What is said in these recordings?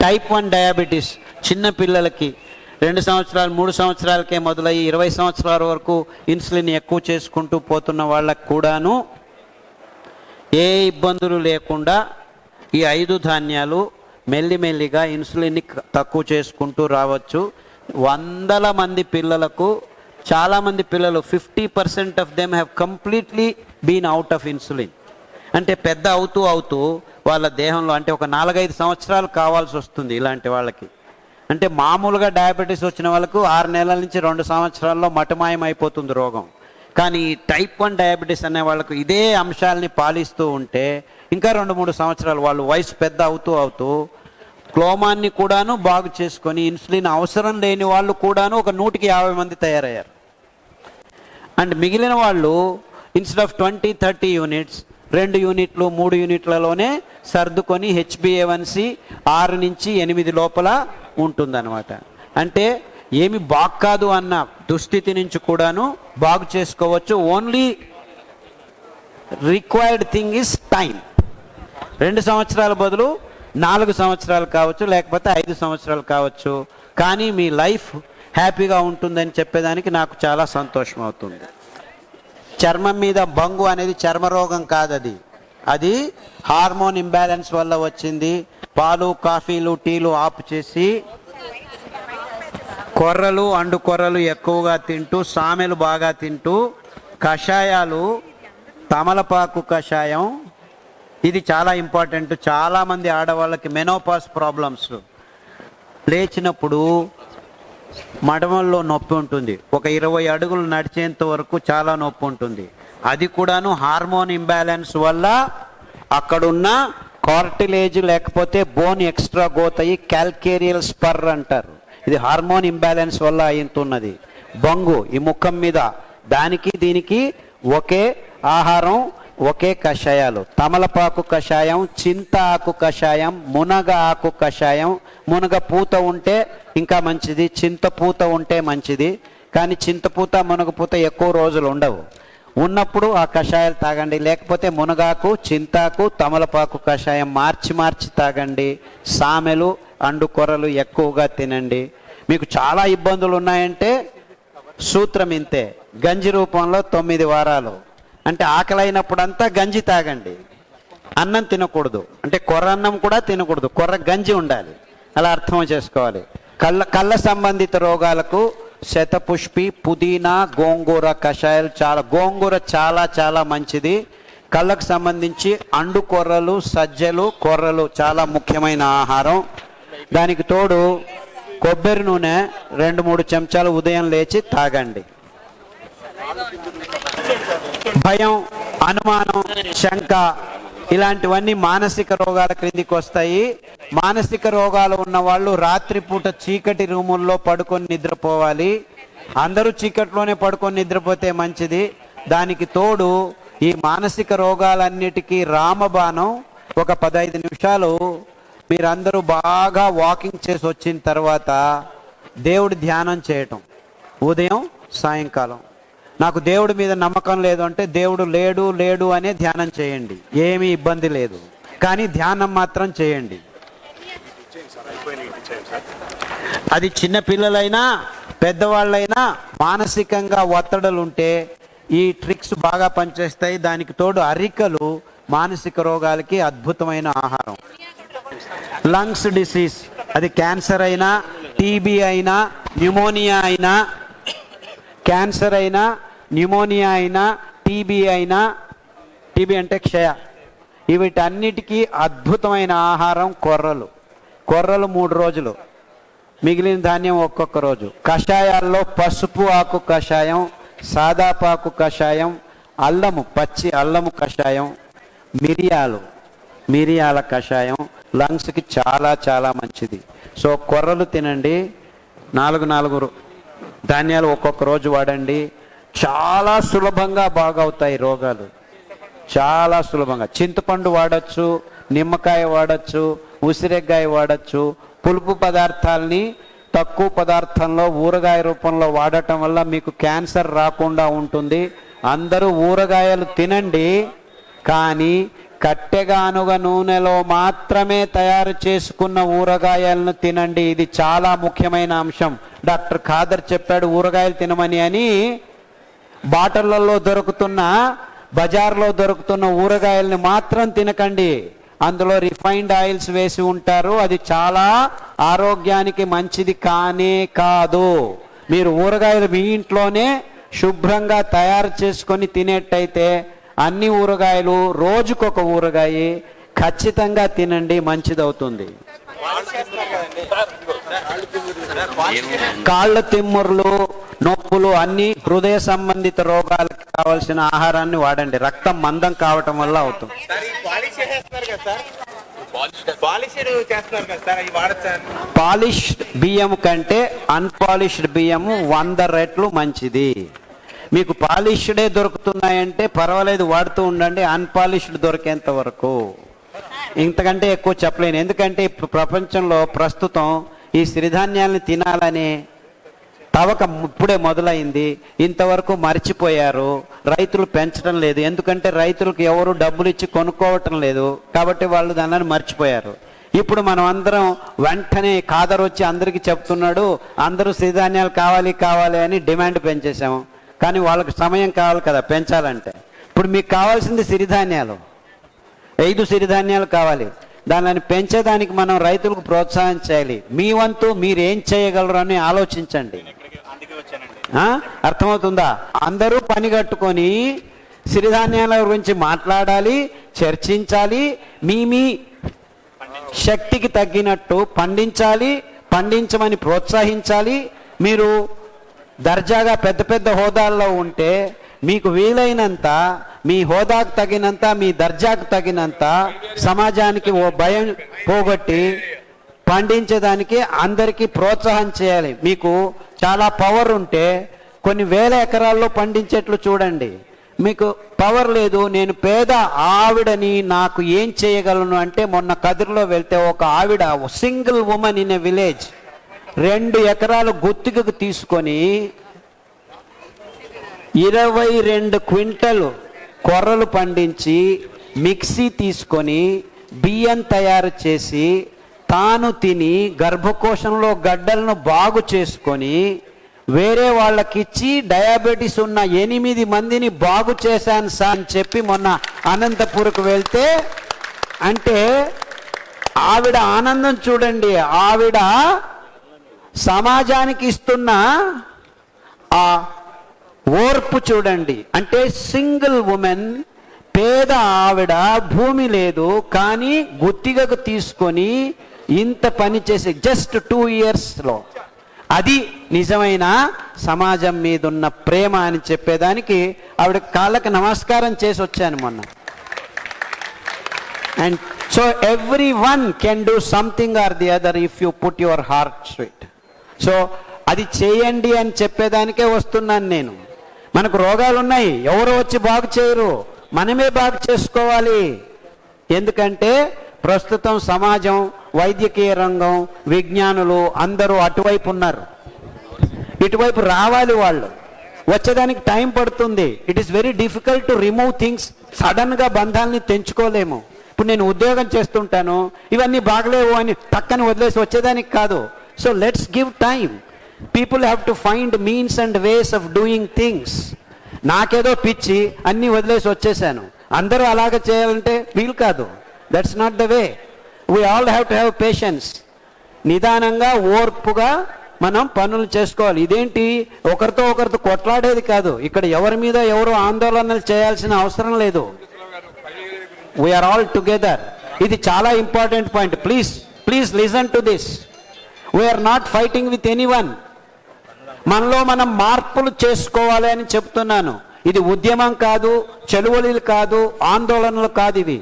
Type one diabetes చిన్న పిల్లలకి రెండు సంవత్సరాలు మూడు సంవత్సరాలకే మొదలయ్యి ఇరవై సంవత్సరాల వరకు ఇన్సులిన్ ఎక్కువ చేసుకుంటూ పోతున్న వాళ్ళకు కూడాను ఏ ఇబ్బందులు లేకుండా ఈ ఐదు ధాన్యాలు మెల్లిమెల్లిగా ఇన్సులిన్ని తక్కువ చేసుకుంటూ రావచ్చు. వందల మంది పిల్లలకు చాలామంది పిల్లలు fifty percent of them have completely been out of insulin. అంటే పెద్ద అవుతూ అవుతూ వాళ్ళ దేహంలో అంటే ఒక నాలుగైదు సంవత్సరాలు కావాల్సి వస్తుంది ఇలాంటి వాళ్ళకి. అంటే మామూలుగా డయాబెటీస్ వచ్చిన వాళ్ళకు ఆరు నెలల నుంచి రెండు సంవత్సరాల్లో మటమాయం అయిపోతుంది రోగం. కానీ టైప్ వన్ డయాబెటీస్ అనే వాళ్ళకు ఇదే అంశాలని పాలిస్తూ ఉంటే ఇంకా రెండు మూడు సంవత్సరాలు వాళ్ళు వయసు పెద్ద అవుతూ అవుతూ క్లోమాన్ని కూడాను బాగు చేసుకొని ఇన్సులిన్ అవసరం లేని వాళ్ళు కూడాను ఒక నూటికి యాభై మంది తయారయ్యారు. అండ్ మిగిలిన వాళ్ళు instead of twenty thirty units రెండు యూనిట్లు మూడు యూనిట్లలోనే సర్దుకొని హెచ్బిఏవన్సి ఆరు నుంచి ఎనిమిది లోపల ఉంటుందన్నమాట. అంటే ఏమి బాగు కాదు అన్న దుస్థితి నుంచి కూడాను బాగు చేసుకోవచ్చు. Only required thing is time. రెండు సంవత్సరాల బదులు నాలుగు సంవత్సరాలు కావచ్చు లేకపోతే ఐదు సంవత్సరాలు కావచ్చు. కానీ మీ లైఫ్ హ్యాపీగా ఉంటుందని చెప్పేదానికి నాకు చాలా సంతోషం అవుతుంది. చర్మం మీద బంగు అనేది చర్మ రోగం కాదు అది అది హార్మోన్ ఇంబ్యాలెన్స్ వల్ల వచ్చింది. పాలు కాఫీలు టీలు ఆపు చేసి కొర్రలు అండు కొర్రలు ఎక్కువగా తింటూ సామెలు బాగా తింటూ కషాయాలు తమలపాకు కషాయం ఇది చాలా ఇంపార్టెంట్. చాలామంది ఆడవాళ్ళకి మెనోపాస్ ప్రాబ్లమ్స్. లేచినప్పుడు మడమల్లో నొప్పి ఉంటుంది. ఒక ఇరవై అడుగులు నడిచేంత వరకు చాలా నొప్పి ఉంటుంది. అది కూడాను హార్మోన్ ఇంబ్యాలెన్స్ వల్ల అక్కడున్న కార్టిలేజ్ లేకపోతే బోన్ ఎక్స్ట్రా గ్రోత్ అయ్యి క్యాల్కేరియల్ స్పర్ అంటారు. ఇది హార్మోన్ ఇంబ్యాలెన్స్ వల్ల అయింతున్నది బంగు ఈ ముఖం మీద. దానికి దీనికి ఒకే ఆహారం ఒకే కషాయాలు. తమలపాకు కషాయం చింత ఆకు కషాయం మునగ ఆకు కషాయం. మునగ పూత ఉంటే ఇంకా మంచిది చింత పూత ఉంటే మంచిది. కానీ చింతపూత మునగపూత ఎక్కువ రోజులు ఉండవు. ఉన్నప్పుడు ఆ కషాయాలు తాగండి. లేకపోతే మునగాకు చింతాకు తమలపాకు కషాయం మార్చి మార్చి తాగండి. సామెలు అండు కొరలు ఎక్కువగా తినండి. మీకు చాలా ఇబ్బందులు ఉన్నాయంటే సూత్రం ఇంతే. గంజి రూపంలో తొమ్మిది వారాలు. అంటే ఆకలైనప్పుడంతా గంజి తాగండి. అన్నం తినకూడదు. అంటే కొర్ర అన్నం కూడా తినకూడదు. కొర్ర గంజి ఉండాలి. అలా అర్థం చేసుకోవాలి. కళ్ళ కళ్ళ సంబంధిత రోగాలకు శతపుష్పి పుదీనా గోంగూర కషాయాలు చాలా గోంగూర చాలా చాలా మంచిది. కళ్ళకు సంబంధించి అండు కొర్రలు సజ్జలు కొర్రలు చాలా ముఖ్యమైన ఆహారం. దానికి తోడు కొబ్బరి నూనె రెండు మూడు చెంచాలు ఉదయం లేచి తాగండి. భయం అనుమానం శంక ఇలాంటివన్నీ మానసిక రోగాల క్రిందికి వస్తాయి. మానసిక రోగాలు ఉన్న వాళ్ళు రాత్రిపూట చీకటి రూముల్లో పడుకొని నిద్రపోవాలి. అందరూ చీకట్లోనే పడుకొని నిద్రపోతే మంచిది. దానికి తోడు ఈ మానసిక రోగాలన్నిటికీ రామబాణం. ఒక పదహైదు నిమిషాలు మీరందరూ బాగా వాకింగ్ చేసి వచ్చిన తర్వాత దేవుడి ధ్యానం చేయటం. ఉదయం సాయంకాలం. నాకు దేవుడి మీద నమ్మకం లేదు అంటే దేవుడు లేడు లేడు అనే ధ్యానం చేయండి. ఏమీ ఇబ్బంది లేదు. కానీ ధ్యానం మాత్రం చేయండి. అది చిన్న పిల్లలైనా పెద్దవాళ్ళైనా మానసికంగా ఒత్తిడులు ఉంటే ఈ ట్రిక్స్ బాగా పనిచేస్తాయి. దానికి తోడు అరికలు మానసిక రోగాలకి అద్భుతమైన ఆహారం. లంగ్స్ డిసీజ్ అది క్యాన్సర్ అయినా టీబీ అయినా న్యూమోనియా అయినా క్యాన్సర్ అయినా న్యూమోనియా అయినా టీబీ అయినా టీబీ అంటే క్షయ. వీటన్నిటికీ అద్భుతమైన ఆహారం కొర్రలు. కొర్రలు మూడు రోజులు. మిగిలిన ధాన్యం ఒక్కొక్క రోజు. కషాయాల్లో పసుపు ఆకు కషాయం సాదాపాకు కషాయం అల్లము పచ్చి అల్లము కషాయం మిరియాలు మిరియాల కషాయం. లంగ్స్కి చాలా చాలా మంచిది. సో కొర్రలు తినండి. నాలుగు నాలుగు ధాన్యాలు ఒక్కొక్క రోజు వాడండి. చాలా సులభంగా బాగవుతాయి రోగాలు. చాలా సులభంగా. చింతపండు వాడచ్చు నిమ్మకాయ వాడచ్చు ఉసిరెగ్గాయ వాడచ్చు. పులుపు పదార్థాలని తక్కువ పదార్థంలో ఊరగాయ రూపంలో వాడటం వల్ల మీకు క్యాన్సర్ రాకుండా ఉంటుంది. అందరూ ఊరగాయలు తినండి కానీ కట్టెగానుగ నూనెలో మాత్రమే తయారు చేసుకున్న ఊరగాయలను తినండి. ఇది చాలా ముఖ్యమైన అంశం. డాక్టర్ ఖాదర్ చెప్పాడు ఊరగాయలు తినమని అని. బాటళ్ళలో దొరుకుతున్న బజార్లో దొరుకుతున్న ఊరగాయల్ని మాత్రం తినకండి. అందులో రిఫైన్డ్ ఆయిల్స్ వేసి ఉంటారు. అది చాలా ఆరోగ్యానికి మంచిది కానే కాదు. మీరు ఊరగాయలు మీ ఇంట్లోనే శుభ్రంగా తయారు చేసుకొని తినేట్టయితే అన్ని ఊరగాయలు రోజుకొక ఊరగాయ ఖచ్చితంగా తినండి మంచిదవుతుంది. కాళ్ళ తిమ్ముర్లు నొప్పులు అన్ని హృదయ సంబంధిత రోగాలకు కావాల్సిన ఆహారాన్ని వాడండి. రక్తం మందం కావటం వల్ల అవుతుంది. పాలిష్డ్ బియ్యం కంటే అన్పాలిష్డ్ బియ్యం వంద రెట్లు మంచిది. మీకు పాలిష్డే దొరుకుతున్నాయంటే పర్వాలేదు వాడుతూ ఉండండి. అన్పాలిష్డ్ దొరికేంత వరకు. ఇంతకంటే ఎక్కువ చెప్పలేను. ఎందుకంటే ఇప్పుడు ప్రపంచంలో ప్రస్తుతం ఈ సిరిధాన్యాలను తినాలని తవక ఇప్పుడే మొదలైంది. ఇంతవరకు మర్చిపోయారు. రైతులు పెంచడం లేదు. ఎందుకంటే రైతులకు ఎవరు డబ్బులు ఇచ్చి కొనుక్కోవటం లేదు. కాబట్టి వాళ్ళు దానిని మర్చిపోయారు. ఇప్పుడు మనం అందరం వెంటనే కాదర్ వచ్చి అందరికీ చెప్తున్నాడు అందరూ సిరిధాన్యాలు కావాలి కావాలి అని డిమాండ్ పెంచేసాము కానీ వాళ్ళకి సమయం కావాలి కదా పెంచాలంటే. ఇప్పుడు మీకు కావాల్సింది సిరిధాన్యాలు. ఐదు సిరిధాన్యాలు కావాలి. దానిని పెంచేదానికి మనం రైతులకు ప్రోత్సాహం చేయాలి. మీ వంతు మీరు ఏం చేయగలరు అని ఆలోచించండి. అర్థమవుతుందా? అందరూ పని కట్టుకొని సిరిధాన్యాల గురించి మాట్లాడాలి చర్చించాలి మీ మీ శక్తికి తగ్గినట్టు పండించాలి పండించమని ప్రోత్సహించాలి. మీరు దర్జాగా పెద్ద పెద్ద హోదాల్లో ఉంటే మీకు వీలైనంత మీ హోదాకు తగినంత మీ దర్జాకు తగినంత సమాజానికి ఓ భయం పోగొట్టి పండించేదానికి అందరికీ ప్రోత్సాహం చేయాలి. మీకు చాలా పవర్ ఉంటే కొన్ని వేల ఎకరాల్లో పండించేట్లు చూడండి. మీకు పవర్ లేదు నేను పేద ఆవిడని నాకు ఏం చేయగలను అంటే మొన్న కదిరిలో వెళ్తే ఒక ఆవిడ single women in a village రెండు ఎకరాలు గుత్తికకు తీసుకొని ఇరవై రెండు క్వింటలు కొర్రలు పండించి మిక్సీ తీసుకొని బియ్యం తయారు చేసి తాను తిని గర్భకోశంలో గడ్డలను బాగు చేసుకొని వేరే వాళ్ళకిచ్చి డయాబెటీస్ ఉన్న ఎనిమిది మందిని బాగు చేశాను సార్ అని చెప్పి మొన్న అనంతపూర్కు వెళ్తే అంటే ఆవిడ ఆనందం చూడండి ఆవిడ సమాజానికి ఇస్తున్న ఆ ఓర్పు చూడండి. అంటే సింగిల్ ఉమెన్ పేద ఆవిడ భూమి లేదు కానీ గుత్తిగకు తీసుకొని ఇంత పని చేసి జస్ట్ టూ ఇయర్స్లో అది నిజమైన సమాజం మీద ఉన్న ప్రేమ అని చెప్పేదానికి ఆవిడ కాళ్ళకి నమస్కారం చేసి వచ్చాను మొన్న. And so everyone can do something or the other if you put your heart sweet so అది చేయండి అని చెప్పేదానికే వస్తున్నాను నేను. మనకు రోగాలు ఉన్నాయి. ఎవరు వచ్చి బాగు చేయరు. మనమే బాగు చేసుకోవాలి. ఎందుకంటే ప్రస్తుతం సమాజం వైద్యకీయ రంగం విజ్ఞానులు అందరూ అటువైపు ఉన్నారు. ఇటువైపు రావాలి వాళ్ళు. వచ్చేదానికి టైం పడుతుంది. It is very difficult to remove things సడన్గా బంధాలని తెంచుకోలేము. ఇప్పుడు నేను ఉద్యోగం చేస్తుంటాను. ఇవన్నీ బాగలేవు అని పక్కన వదిలేసి వచ్చేదానికి కాదు. So let's give time people have to find means and ways of doing things నాకేదో పిచ్చి అన్నీ వదిలేసి వచ్చేసాను. అందరూ అలాగ చేయాలంటే వీలు కాదు. That's not the way we all have to have patience నిదానంగా ఓర్పుగా మనం పనులు చేసుకోవాలి. ఇదేంటి? ఒకరితో ఒకరితో కొట్లాడేది కాదు. ఇక్కడ ఎవరి మీద ఎవరు ఆందోళనలు చేయాల్సిన అవసరం లేదు. వీఆర్ ఆల్ టుగెదర్ ఇది చాలా important point please please listen to this we're not fighting with anyone మనలో మనం మార్పులు చేసుకోవాలి అని చెప్తున్నాను. ఇది ఉద్యమం కాదు చెలువలిలు కాదు ఆందోళనలు కాదు ఇవి.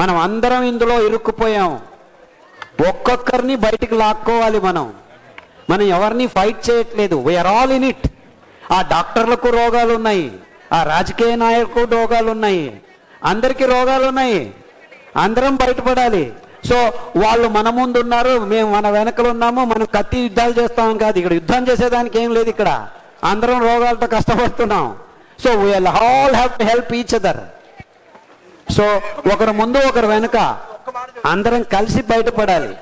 మనం అందరం ఇందులో ఇరుక్కుపోయాం. ఒక్కొక్కరిని బయటికి లాక్కోవాలి మనం. మనం ఎవరిని ఫైట్ చేయట్లేదు. వీఆర్ ఆల్ ఇన్ ఇట్ ఆ డాక్టర్లకు రోగాలు ఉన్నాయి. ఆ రాజకీయ నాయకులకు రోగాలు ఉన్నాయి. అందరికీ రోగాలు ఉన్నాయి. అందరం బయటపడాలి. సో వాళ్ళు మన ముందు ఉన్నారు. మేము మన వెనకలు ఉన్నాము. మనం కత్తి యుద్ధాలు చేస్తాం కాదు. ఇక్కడ యుద్ధం చేసేదానికి ఏం లేదు ఇక్కడ. అందరం రోగాలతో కష్టపడుతున్నాం. So we'll all have to help each other so ఒకరు ముందు ఒకరు వెనుక అందరం కలిసి బయటపడాలి.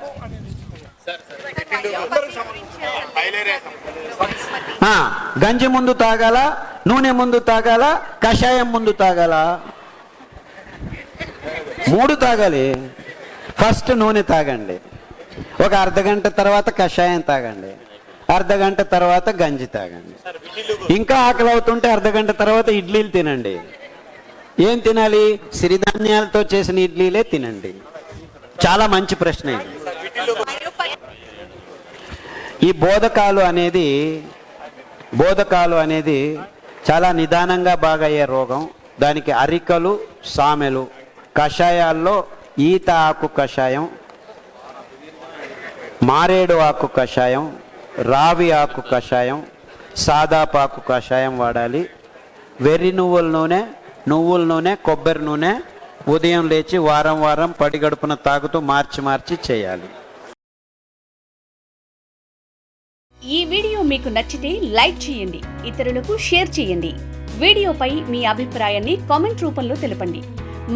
ఆ, గంజి ముందు తాగాల నూనె ముందు తాగాల కషాయం ముందు తాగాల. మూడు తాగాలి. ఫస్ట్ నూనె తాగండి. ఒక అర్ధ గంట తర్వాత కషాయం తాగండి. అర్ధ గంట తర్వాత గంజి తాగండి. ఇంకా ఆకలి అవుతుంటే అర్ధ గంట తర్వాత ఇడ్లీలు తినండి. ఏం తినాలి? సిరిధాన్యాలతో చేసిన ఇడ్లీలే తినండి. చాలా మంచి ప్రశ్న ఇది. ఈ బోధకాలు అనేది బోధకాలు అనేది చాలా నిదానంగా బాగయ్యే రోగం. దానికి అరికలు సామెలు కషాయాల్లో ఈత ఆకు కషాయం మారేడు ఆకు కషాయం రావి ఆకు కషాయం సాదాపాకు కషాయం వాడాలి. వెర్రి నువ్వుల నూనె నువ్వుల నూనె కొబ్బరి నూనె ఉదయం లేచి వారం వారం పడిగడుపున తాగుతూ మార్చి మార్చి చేయాలి. ఈ వీడియో మీకు నచ్చితే లైక్ చేయండి ఇతరులకు షేర్ చేయండి. వీడియోపై మీ అభిప్రాయాన్ని కామెంట్ రూపంలో తెలపండి.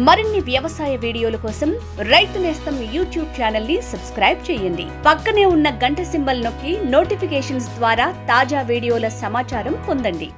మరిన్ని వ్యవసాయ వీడియోల కోసం రైతు నేస్తం యూట్యూబ్ ఛానల్ని సబ్స్క్రైబ్ చేయండి. పక్కనే ఉన్న గంట సింబల్ నొక్కి నోటిఫికేషన్స్ ద్వారా తాజా వీడియోల సమాచారం పొందండి.